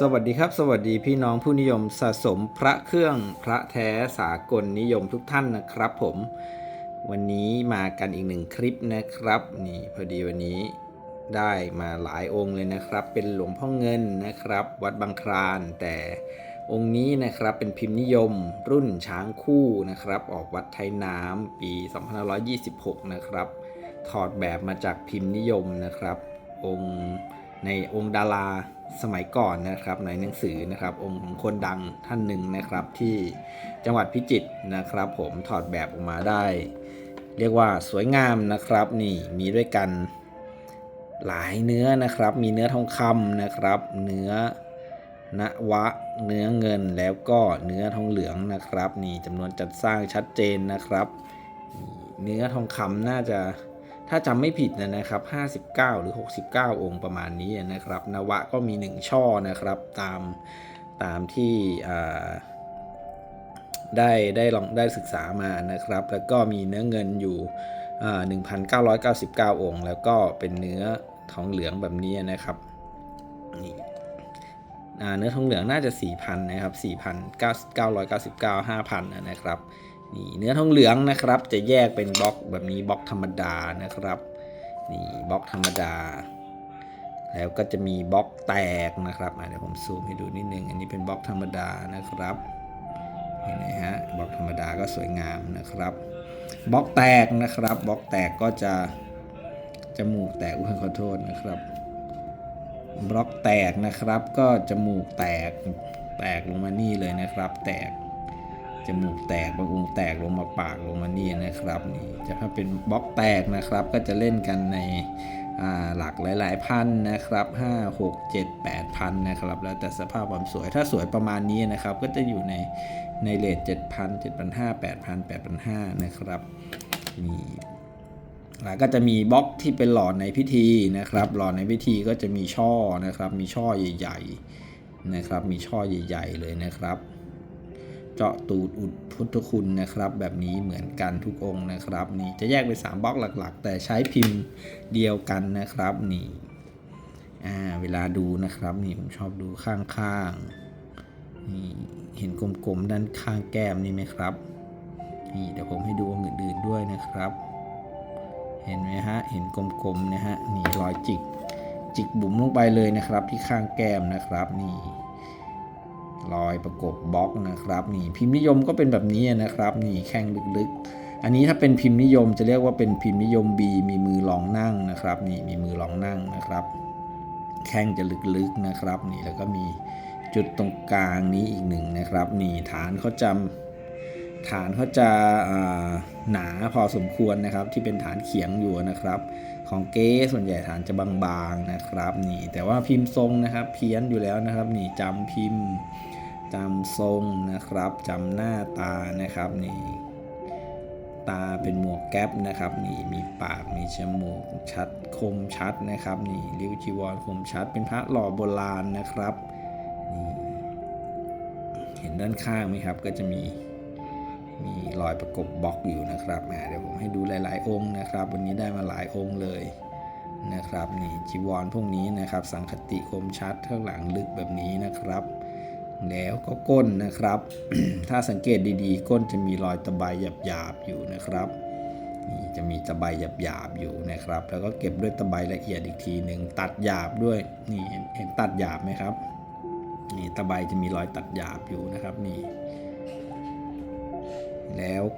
สวัสดีครับ สวัสดีพี่น้องผู้นิยมสะสมพระเครื่องพระแท้สากลนิยมทุกท่านนะครับผม วันนี้มากันอีกหนึ่งคลิปนะครับ นี่พอดีวันนี้ได้มาหลายองค์เลยนะครับ เป็นหลวงพ่อเงินนะครับ วัดบางคลานแต่องค์นี้นะครับเป็นพิมพ์นิยมรุ่นช้างคู่นะครับ ออกวัดไทยน้ำปี 2526 นะครับ ถอดแบบมาจากพิมพ์นิยมนะครับ องค์ในองค์ดาราสมัยก่อนนะครับในหนังสือนะครับ องค์ของคนดังท่านหนึ่งนะครับ ที่จังหวัดพิจิตรนะครับ ผมถอดแบบออกมาได้ เรียกว่าสวยงามนะครับนี่มีด้วยกันหลายเนื้อนะครับ มีเนื้อทองคำนะครับ เนื้อนวะ เนื้อเงินแล้วก็เนื้อทองเหลืองนะครับ นี่จำนวนจัดสร้างชัดเจนนะครับ เนื้อทองคำน่าจะ ถ้าจำไม่ผิดนะนะครับ 59 หรือ 69 องค์ประมาณนี้นะครับ นวะก็มี 1 ช่อนะครับตามตามที่ได้ได้ลองได้ศึกษามานะครับ แล้วก็มีเนื้อเงินอยู่อ่า1,999 องค์ แล้วก็เป็นเนื้อทองเหลืองแบบนี้นะครับนี่เนื้อทองเหลืองน่าจะ 4,000 นะครับ 4,999 5,000 นะครับ นี่เนื้อทองเหลืองนะครับ จะแยกเป็นบล็อกแบบนี้บล็อกธรรมดานะครับนี่บล็อกธรรมดา แล้วก็จะมีบล็อกแตกนะครับเดี๋ยวผมซูมให้ดูนิดนึง อันนี้เป็นบล็อกธรรมดานะครับเห็นไหมฮะบล็อกธรรมดาก็สวยงามนะครับบล็อกแตกนะครับบล็อกแตกก็จะจมูกแตกอุ้ยขอโทษนะครับบล็อกแตกนะครับก็จมูกแตกแตกลงมานี่เลยนะครับ แตก จมูกแตกบางองค์แตกลงมาปากลงมานี่นะครับนี่จะถ้าเป็นบล็อกแตกนะครับ ก็จะเล่นกันในหลักหลาย ๆ พันนะครับ 5 6 7 8พันนะครับ แล้วแต่สภาพความสวยถ้าสวยประมาณนี้นะครับ ก็จะอยู่ในในเลท7,000 7,500 8,000 8,500นะครับมีแล้วก็จะมีบล็อกที่เป็นหลอดในพิธีนะครับหลอดในพิธีก็จะมีช่อนะครับ มีช่อใหญ่ ๆ นะครับ มีช่อใหญ่ ๆ เลยนะครับ เจาะตูดอุดพุทธคุณนะครับ แบบนี้เหมือนกันทุกองค์นะครับ นี่จะแยกเป็น3บล็อกหลักๆ แต่ใช้พิมพ์เดียวกันนะครับนี่อ่าเวลาดูนะครับนี่ผมชอบดูข้างๆนี่เห็นกลมๆด้านข้างแก้มนี่ไหมครับนี่เดี๋ยวผมให้ดูองค์อื่นๆด้วยนะครับ เห็นไหมฮะเห็นกลมๆนะฮะนี่รอยจิกจิกบุ๋มลงไปเลยนะครับที่ข้างแก้มนะครับนี่ รอยประกบบล็อกนะครับนี่พิมพ์นิยมก็เป็นแบบนี้นะครับนี่แข้งลึกๆ อันนี้ถ้าเป็นพิมพ์นิยมจะเรียกว่าเป็นพิมพ์นิยม B มีมือรองนั่งนะครับนี่มีมือรองนั่งนะครับ แข้งจะลึกๆนะครับ นี่แล้วก็มีจุดตรงกลางนี้อีกหนึ่งนะครับ นี่ฐานเขาจะ ฐานเขาจะาหนาพอสมควรนะครับ ที่เป็นฐานเขียงอยู่นะครับ ของเก๊ส่วนใหญ่ฐานจะบางๆนะครับนี่แต่ว่าพิมพ์ทรงนะครับ เพี้ยนอยู่แล้วนะครับนี่จำพิมพ์จำทรงนะครับจำหน้าตานะครับนี่ตาเป็นหมวกแก๊ปนะครับนี่มีปากมีจมูกชัดคมชัดนะครับนี่ริ้วจีวรคมชัด เป็นพระหล่อโบราณนะครับนี่เห็นด้านข้างไหมครับก็จะมี มีรอยประกบบล็อกอยู่นะครับเดี๋ยวผมให้ดูหลาย ๆ องค์นะครับ วันนี้ได้มาหลายองค์เลยนะครับนี่จีวรพวกนี้นะครับ สังคติคมชัดข้างหลังลึกแบบนี้นะครับ แล้วก็ก้นนะครับ ถ้าสังเกตดีๆ ก้นจะมีรอยตะไบหยาบๆอยู่นะครับนี่จะมีตะไบหยาบๆอยู่นะครับ แล้วก็เก็บด้วยตะไบละเอียดอีกทีหนึ่งตัดหยาบด้วยนี่เห็นตัดหยาบไหมครับนี่ตะไบจะมีรอยตัดหยาบอยู่นะครับนี่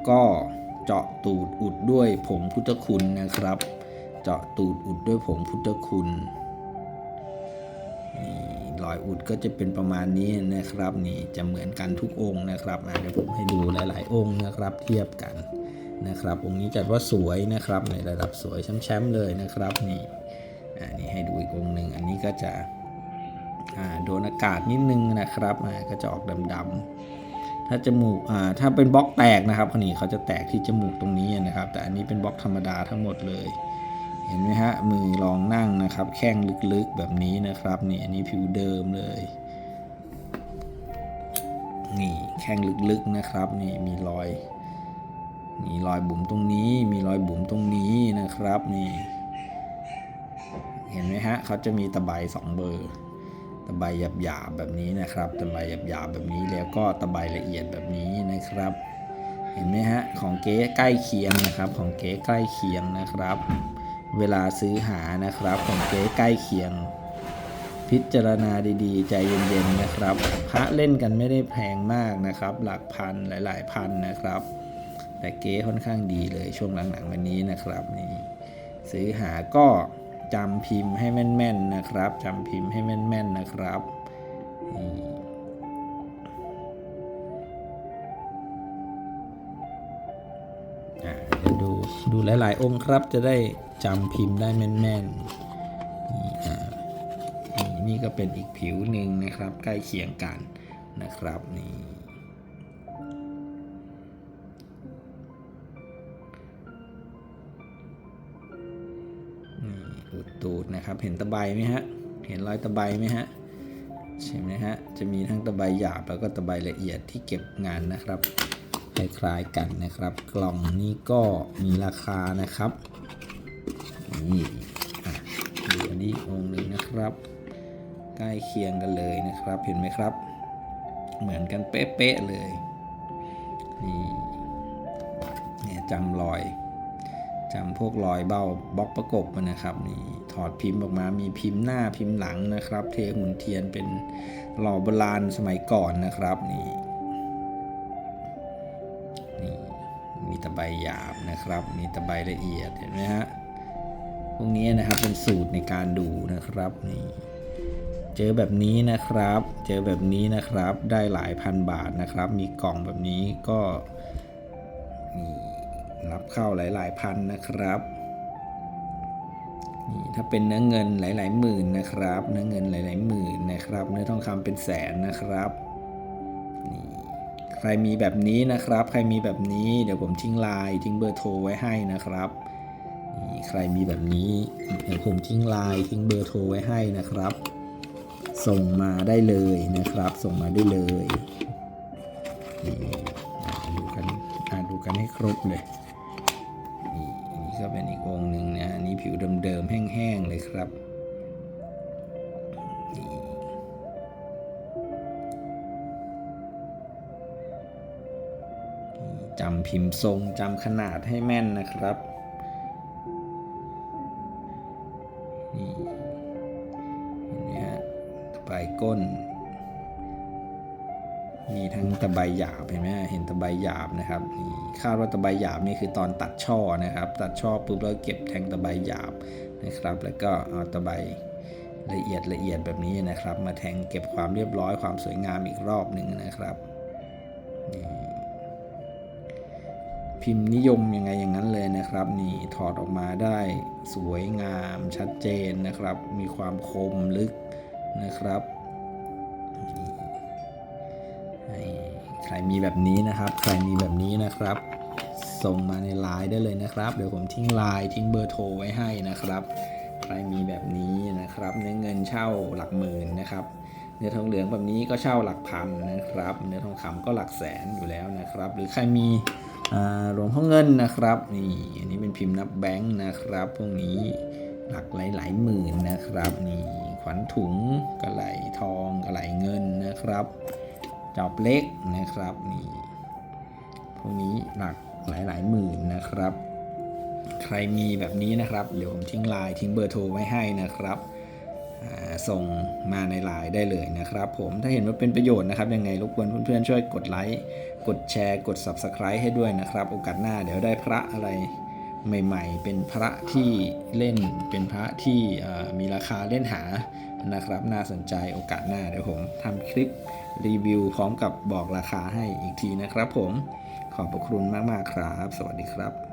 ก็เจาะตูดอุดด้วยผงพุทธคุณนะครับ เจาะตูดอุดด้วยผงพุทธคุณนี่รอยอุดก็จะเป็นประมาณนี้นะครับนี่จะเหมือนกันทุกองค์นะครับเดี๋ยวผมให้ดูหลาย ๆ องค์นะครับ เทียบกันนะครับองค์นี้จัดว่าสวยนะครับในระดับสวยแชมป์เลยนะครับนี่อ่านี่ให้ดูอีกองค์หนึ่งอันนี้ก็จะอ่าโดนอากาศนิดนึงนะครับก็จะออกดำๆ ถ้าจมูกอ่าถ้าเป็นบล็อกแตกนะครับคนนี้เขาจะแตกที่จมูกตรงนี้นะครับ แต่อันนี้เป็นบล็อกธรรมดาทั้งหมดเลย เห็นไหมฮะมือรองนั่งนะครับ แข้งลึกๆแบบนี้นะครับนี่อันนี้ผิวเดิมเลยนี่แข้งลึกๆนะครับ นี่มีรอย มีรอยบุ๋มตรงนี้ มีรอยบุ๋มตรงนี้นะครับนี่ เห็นไหมฮะเขาจะมีตะไบสองเบอร์ ตะไบหยาบๆแบบนี้นะครับ ตะไบหยาบๆแบบนี้แล้วก็ตะไบละเอียดแบบนี้นะครับ เห็นไหมฮะของเก๊ใกล้เคียงนะครับ ของเก๊ใกล้เคียงนะครับ เวลาซื้อหานะครับ ของเก๊ใกล้เคียง พิจารณาดีๆ ใจเย็นๆนะครับ พระเล่นกันไม่ได้แพงมากนะครับ หลักพันหลายๆพันนะครับ แต่เก๊ค่อนข้างดีเลยช่วงหลังๆวันนี้นะครับนี่ซื้อหาก็ จำพิมพ์ให้แม่นๆนะครับจำพิมพ์ให้แม่นๆนะครับดูดูหลาย ๆ องค์ครับจะได้จำพิมพ์ได้แม่นๆนี่อ่านี่นี่ก็เป็นอีกผิวหนึ่งนะครับ ใกล้เคียงกันนะครับนี่ นี่อุดตูดนะครับ เห็นตะไบไหมฮะ เห็นรอยตะไบไหมฮะใช่ไหมฮะ จะมีทั้งตะไบหยาบแล้วก็ตะไบละเอียดที่เก็บงานนะครับคล้ายๆกันนะครับ กล่องนี้ก็มีราคานะครับนี่ดูอันนี้องค์หนึ่งนะครับ ใกล้เคียงกันเลยนะครับ เห็นไหมครับ เหมือนกันเป๊ะๆเลยนี่เนี่ยจำรอย จำพวกรอยเบ้าบล็อกประกบมันนะครับนี่ถอดพิมพ์ออกมามีพิมพ์หน้าพิมพ์หลังนะครับ เทหุ่นเทียนเป็นหล่อโบราณสมัยก่อนนะครับนี่นี่มีตะไบหยาบนะครับ มีตะไบละเอียดเห็นไหมฮะพวกนี้นะครับเป็นสูตรในการดูนะครับนี่เจอแบบนี้นะครับ เจอแบบนี้นะครับได้หลายพันบาทนะครับ มีกล่องแบบนี้ก็นี่ รับเข้าหลายๆพันนะครับนี่ถ้าเป็นเนื้อเงินหลายๆหมื่นนะครับ เนื้อเงินหลายๆหมื่นนะครับ เนื้อทองคำเป็นแสนนะครับนี่ใครมีแบบนี้นะครับ ใครมีแบบนี้เดี๋ยวผมทิ้งไลน์ทิ้งเบอร์โทรไว้ให้นะครับนี่ใครมีแบบนี้เดี๋ยวผมทิ้งไลน์ทิ้งเบอร์โทรไว้ให้นะครับ ส่งมาได้เลยนะครับ ส่งมาได้เลยนี่ดูกันดูกันให้ครบเลย ผิวเดิมๆ แห้งๆ เลยครับ จำพิมพ์ทรงจำขนาดให้แม่นนะครับนี่เห็นไหมฮะตะไบก้น มีทั้งตะไบหยาบเห็นไหมเห็นตะไบหยาบนะครับนี่คาดว่าตะไบหยาบนี่คือตอนตัดช่อนะครับ ตัดช่อปุ๊บแล้วเก็บแทงตะไบหยาบนะครับ แล้วก็เอาตะไบละเอียดละเอียดแบบนี้นะครับ มาแทงเก็บความเรียบร้อยความสวยงามอีกรอบหนึ่งนะครับพิมพ์นิยมยังไงอย่างนั้นเลยนะครับ นี่ถอดออกมาได้สวยงามชัดเจนนะครับ มีความคมลึกนะครับ ใครมีแบบนี้นะครับ ใครมีแบบนี้นะครับ ส่งมาในไลน์ได้เลยนะครับ เดี๋ยวผมทิ้งไลน์ทิ้งเบอร์โทรไว้ให้นะครับ ใครมีแบบนี้นะครับ เนื้อเงินเช่าหลักหมื่นนะครับ เนื้อทองเหลืองแบบนี้ก็เช่าหลักพันนะครับ เนื้อทองคำก็หลักแสนอยู่แล้วนะครับ หรือใครมีอ่าหลวงพ่อเงินนะครับนี่อันนี้เป็นพิมพ์นับแบงค์นะครับ พวกนี้หลักหลายหลายหมื่นนะครับนี่ขวัญถุงกระไหลทองกระไหลเงินนะครับ จอบเล็กนะครับนี่พวกนี้หลักหลายหลายหมื่นนะครับ ใครมีแบบนี้นะครับ เดี๋ยวผมทิ้งไลน์ทิ้งเบอร์โทรไว้ให้นะครับส่งมาในไลน์ได้เลยนะครับ ผมถ้าเห็นว่าเป็นประโยชน์นะครับยังไงรบกวนเพื่อนๆช่วยกดไลค์กดแชร์กด Subscribe ให้ด้วยนะครับ โอกาสหน้าเดี๋ยวได้พระอะไรใหม่ ๆ เป็นพระที่เล่นเป็นพระที่มีราคาเล่นหา นะครับ น่าสนใจโอกาสหน้าเดี๋ยวผมทำคลิปรีวิว พร้อมกับบอกราคาให้อีกทีนะครับผมขอบพระคุณมาก ๆ ครับ สวัสดีครับ